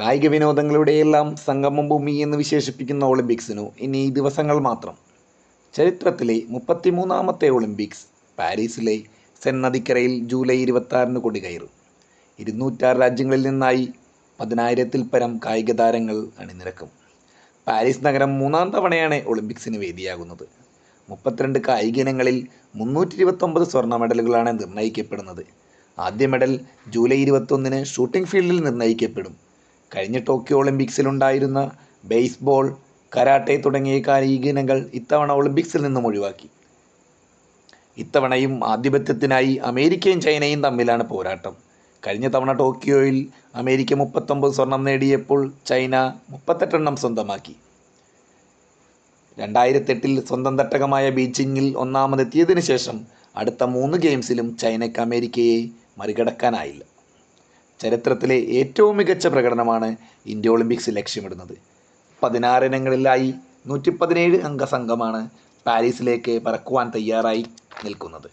കായിക വിനോദങ്ങളുടെയെല്ലാം സംഗമ ഭൂമി എന്ന് വിശേഷിപ്പിക്കുന്ന ഒളിമ്പിക്സിനു ഇനി ദിവസങ്ങൾ മാത്രം. ചരിത്രത്തിലെ മുപ്പത്തിമൂന്നാമത്തെ ഒളിമ്പിക്സ് പാരീസിലെ സെൻ നദിക്കരയിൽ ജൂലൈ ഇരുപത്താറിന് കൊടികയറും. ഇരുന്നൂറ്റാറ് രാജ്യങ്ങളിൽ നിന്നായി പതിനായിരത്തിൽ പരം കായിക താരങ്ങൾ അണിനിരക്കും. പാരീസ് നഗരം മൂന്നാം തവണയാണ് ഒളിമ്പിക്സിന് വേദിയാകുന്നത്. മുപ്പത്തിരണ്ട് കായിക ഇനങ്ങളിൽ മുന്നൂറ്റി ഇരുപത്തൊമ്പത് സ്വർണ മെഡലുകളാണ് നിർണയിക്കപ്പെടുന്നത് ആദ്യ മെഡൽ ജൂലൈ ഇരുപത്തൊന്നിന് ഷൂട്ടിംഗ് ഫീൽഡിൽ നിർണയിക്കപ്പെടും കഴിഞ്ഞ ടോക്കിയോ ഒളിമ്പിക്സിലുണ്ടായിരുന്ന ബേസ്ബോൾ കരാട്ടെ തുടങ്ങിയ കായിക ഇനങ്ങൾ ഇത്തവണ ഒളിമ്പിക്സിൽ നിന്നും ഒഴിവാക്കി. ഇത്തവണയും ആധിപത്യത്തിനായി അമേരിക്കയും ചൈനയും തമ്മിലാണ് പോരാട്ടം. കഴിഞ്ഞ തവണ ടോക്കിയോയിൽ അമേരിക്ക മുപ്പത്തൊമ്പത് സ്വർണം നേടിയപ്പോൾ ചൈന മുപ്പത്തെട്ടെണ്ണം സ്വന്തമാക്കി. രണ്ടായിരത്തെട്ടിൽ സ്വന്തം തട്ടകമായ ബീജിങ്ങിൽ ഒന്നാമതെത്തിയതിനു ശേഷം അടുത്ത മൂന്ന് ഗെയിംസിലും ചൈനയ്ക്ക് അമേരിക്കയെ മറികടക്കാനായില്ല. ചരിത്രത്തിലെ ഏറ്റവും മികച്ച പ്രകടനമാണ് ഇന്ത്യ ഒളിമ്പിക്സ് ലക്ഷ്യമിടുന്നത്. പതിനാറ് ഇനങ്ങളിലായി നൂറ്റി പതിനേഴ് അംഗ സംഘമാണ് പാരീസിലേക്ക് പറക്കുവാൻ തയ്യാറായി നിൽക്കുന്നത്.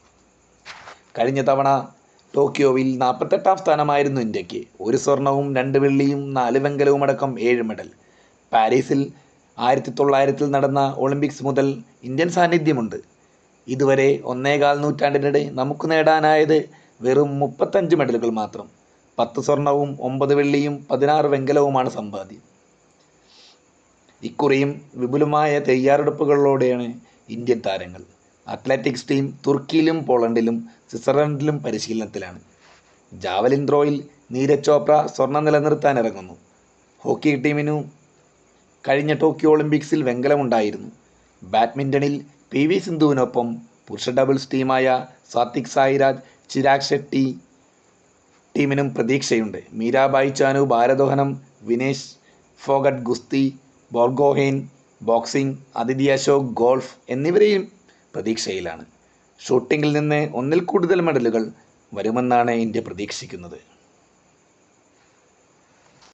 കഴിഞ്ഞ തവണ ടോക്കിയോവിൽ നാൽപ്പത്തെട്ടാം സ്ഥാനമായിരുന്നു ഇന്ത്യയ്ക്ക്. ഒരു സ്വർണവും രണ്ട് വെള്ളിയും നാല് വെങ്കലവും അടക്കം ഏഴ് മെഡൽ. പാരീസിൽ ആയിരത്തി തൊള്ളായിരത്തിൽ നടന്ന ഒളിമ്പിക്സ് മുതൽ ഇന്ത്യൻ സാന്നിധ്യമുണ്ട്. ഇതുവരെ ഒന്നേകാൽ നൂറ്റാണ്ടിനിടെ നമുക്ക് നേടാനായത് വെറും മുപ്പത്തഞ്ച് മെഡലുകൾ മാത്രം. പത്ത് സ്വർണവും ഒമ്പത് വെള്ളിയും പതിനാറ് വെങ്കലവുമാണ് സമ്പാദ്യം. ഇക്കുറിയും വിപുലമായ തയ്യാറെടുപ്പുകളിലൂടെയാണ് ഇന്ത്യൻ താരങ്ങൾ. അത്ലറ്റിക്സ് ടീം തുർക്കിയിലും പോളണ്ടിലും സ്വിറ്റ്സർലൻഡിലും പരിശീലനത്തിലാണ്. ജാവലിൻ ത്രോയിൽ നീരജ് ചോപ്ര സ്വർണം നിലനിർത്താൻ ഇറങ്ങുന്നു. ഹോക്കി ടീമിനു കഴിഞ്ഞ ടോക്കിയോ ഒളിമ്പിക്സിൽ വെങ്കലമുണ്ടായിരുന്നു. ബാഡ്മിന്റണിൽ പി വി സിന്ധുവിനൊപ്പം പുരുഷ ഡബിൾസ് ടീമായ സാത്വിക് സായിരാജ് ചിരാഗ് ഷെട്ടി ടീമിനും പ്രതീക്ഷയുണ്ട്. മീരാബായി ചാനു ഭാരദോഹനം വിനേഷ് ഫോഗട്ട് ഗുസ്തി ബോർഗോഹെയിൻ ബോക്സിംഗ് അതിഥി അശോക് ഗോൾഫ് എന്നിവരെയും പ്രതീക്ഷയിലാണ്. ഷൂട്ടിങ്ങിൽ നിന്ന് ഒന്നിൽ കൂടുതൽ മെഡലുകൾ വരുമെന്നാണ് ഇന്ത്യ പ്രതീക്ഷിക്കുന്നത്.